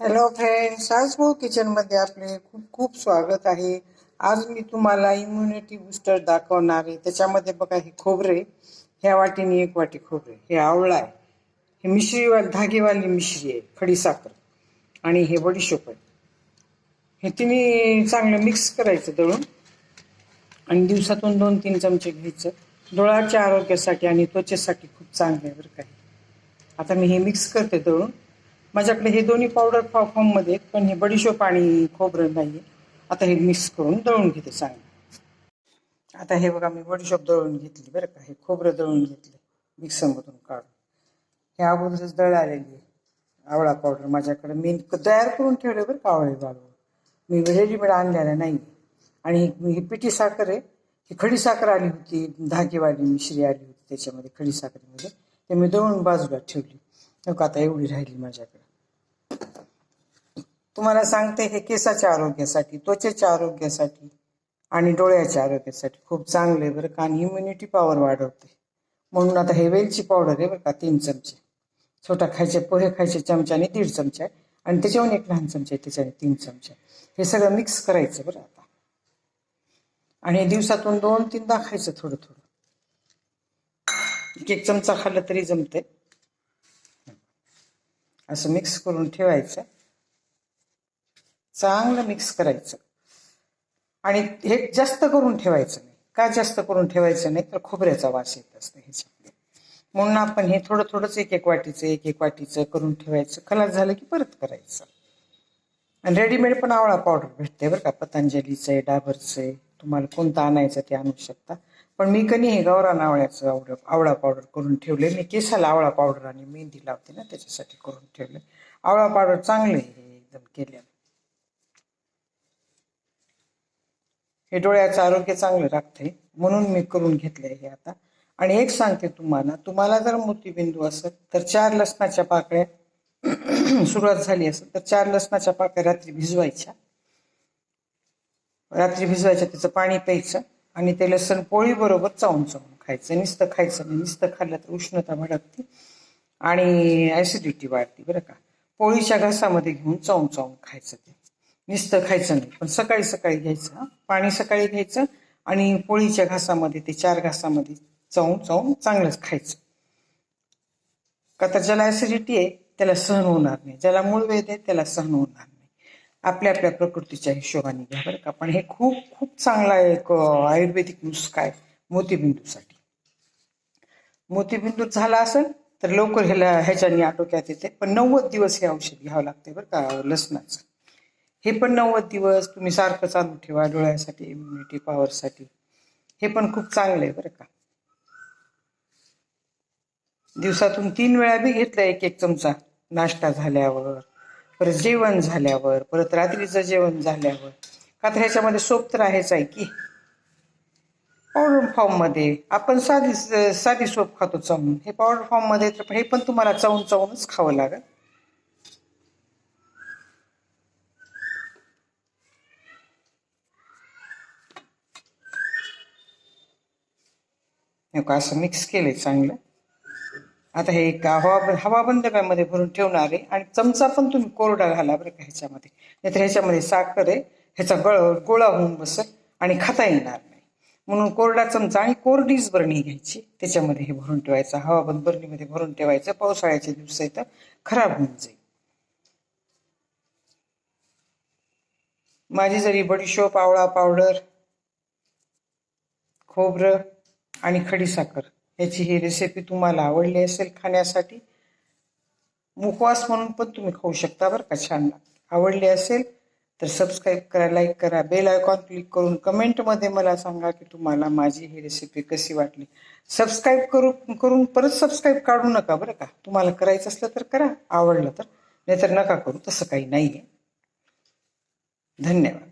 Hello friends आज भाऊ किचनमध्ये आपले खूप खूप स्वागत आहे. आज मी तुम्हाला इम्युनिटी बूस्टर दाखवणार आहे. त्याच्यामध्ये बघा हे खोबरे. ह्या वाटीने एक वाटी खोबरे. हे आवळा आहे. हे मिश्रीवाली धागेवाली मिश्री आहे. खडीसाखर आणि हे बडीशोप आहे हे तिन्ही चांगलं मिक्स करायचं दळून. आणि दिवसातून दोन तीन चमचे घ्यायचं. डोळ्याच्या आरोग्यासाठी आणि त्वचेसाठी खूप चांगलं आहे बरं काही आता मी हे मिक्स करते दळून. माझ्याकडे हे दोन्ही पावडर फॉर्ममध्ये आहेत पण हे बडीशोप आणि खोबरं नाही आहे आता हे मिक्स करून दळून घेते चांगलं. आता हे बघा मी बडीशोप दळून घेतली बरं का. हे खोबरं दळून घेतले मिक्सरमधून काढून. हे अगोदरच दळालेली आहे. आवळा पावडर माझ्याकडे मी तयार करून ठेवले बरं का आवळे बाळू मी रेडीमेड आणलेला नाही आणि ही ही पिठी साखर आहे. ही खडी साखर आली होती धागेवाली मिश्री आली होती त्याच्यामध्ये खडी साखरेमध्ये. ते मी दळून बाजूला ठेवली. नको आता एवढी राहिली माझ्याकडे. तुम्हाला सांगते हे केसाच्या आरोग्यासाठी त्वचेच्या आरोग्यासाठी आणि डोळ्याच्या आरोग्यासाठी खूप चांगले बरं का. आणि इम्युनिटी पॉवर वाढवते. म्हणून आता हे वेलची पावडर आहे बरं का तीन चमचे. छोटा खायचे पोहे खायचे चमच्याने दीड चमचा आहे. आणि त्याच्याहून एक लहान चमचा आहे त्याच्याने तीन चमचे हे सगळं मिक्स करायचं बरं आता. आणि दिवसातून दोन तीनदा खायचं थोडं थोडं एक एक चमचा खाल्लं तरी जमते असं मिक्स करून ठेवायचं. चांगलं मिक्स करायचं. आणि हे जास्त करून ठेवायचं नाही. का जास्त करून ठेवायचं नाही? तर खोबऱ्याचा वास येत असतो ह्याच्यामध्ये. म्हणून आपण हे थोडं थोडंच एक एक वाटीचं एक एक वाटीचं करून ठेवायचं. खलास झालं की परत करायचं. आणि रेडीमेड पण आवळा पावडर भेटते बरं का. पतंजलीचं आहे डाबरचं आहे. तुम्हाला कोणतं आणायचं ते आणू शकता. पण मी कधी हे गौरान आवळ्याचं आवड आवळा पावडर करून ठेवले मी केसाला आवळा पावडर आणि मेहंदी लावते ना त्याच्यासाठी करून ठेवले. आवळा पावडर चांगले आहे हे एकदम केल्या हे डोळ्याचं आरोग्य चांगलं राखते. म्हणून मी करून घेतले हे आता. आणि एक सांगते तुम्हाला तुम्हाला जर मोतीबिंदू असेल तर चार लसणाच्या पाकळ्या सुरुवात झाली असेल तर चार लसणाच्या पाकळ्या रात्री भिजवायच्या. रात्री भिजवायच्या त्याचं पाणी प्यायचं. आणि ते लसण पोळी बरोबर चावून चावून खायचं. नुसतं खायचं नाही. नुसतं खाल्लं तर उष्णता भडकते आणि ऍसिडिटी वाढते बरं का. पोळीच्या घासामध्ये घेऊन चावून चावून खायचं ते. नुसतं खायचं नाही. पण सकाळी सकाळी घ्यायचं पाणी सकाळी घ्यायचं आणि पोळीच्या घासामध्ये ते चार घासामध्ये चावून चावून चांगलंच खायचं. का तर ज्याला ऍसिडिटी आहे त्याला सहन होणार नाही. ज्याला मूळ वेद आहे त्याला सहन होणार नाही. आपल्या आपल्या प्रकृतीच्या हिशोबाने घ्या बरं का. पण हे खूप खूप चांगला एक आयुर्वेदिक नुस्खा आहे मोतीबिंदूसाठी. मोतीबिंदू झाला असेल तर लवकर ह्याला ह्याच्यानी आटोक्यात येते. पण नव्वद दिवस हे औषध घ्यावं लागते बरं का लसणाचं. हे पण नव्वद दिवस तुम्ही सारखं चालू ठेवा डोळ्यासाठी इम्युनिटी पॉवरसाठी हे पण खूप चांगलं आहे बरं का. दिवसातून तीन वेळा बी घेतलं एक एक चमचा नाश्ता झाल्यावर. परत जेवण झाल्यावर परत रात्रीचं जेवण झाल्यावर. का तर ह्याच्यामध्ये सोप तर आहेच आहे की. पावडर फॉर्ममध्ये आपण साधी साधी सोप खातो चावून. हे पावडर फॉर्ममध्ये तर हे पण तुम्हाला चावून चावूनच खावं लागेल. का असं मिक्स केलंय चांगलं. आता हे एक हवा हवाबंदमध्ये भरून ठेवणार आहे आणि चमचा पण तुम्ही कोरडा घाला बरं का ह्याच्यामध्ये. नाहीतर ह्याच्यामध्ये साखर आहे ह्याचा गळ गोळा होऊन बसेल आणि खाता येणार नाही. म्हणून कोरडा चमचा आणि कोरडीच बरणी घ्यायची. त्याच्यामध्ये हे भरून ठेवायचं. हवाबंद बरणीमध्ये भरून ठेवायचं. पावसाळ्याचे दिवस आहे तर खराब होऊन जाईल. माझी जरी बडीशोप आवळा पावडर खोबरं आणि खडीसाखर ह्याची ही रेसिपी तुम्हाला आवडली असेल खाण्यासाठी मुखवास म्हणून पण तुम्ही खाऊ शकता बरं का छान. आवडली असेल तर सबस्क्राईब करा लाईक करा बेल आयकॉन क्लिक करून कमेंटमध्ये मला सांगा की तुम्हाला माझी ही रेसिपी कशी वाटली. सबस्क्राईब करू करून परत सबस्क्राईब काढू नका बरं का. तुम्हाला करायचं असलं तर करा आवडलं तर. नाहीतर नका करू तसं काही नाही आहे धन्यवाद.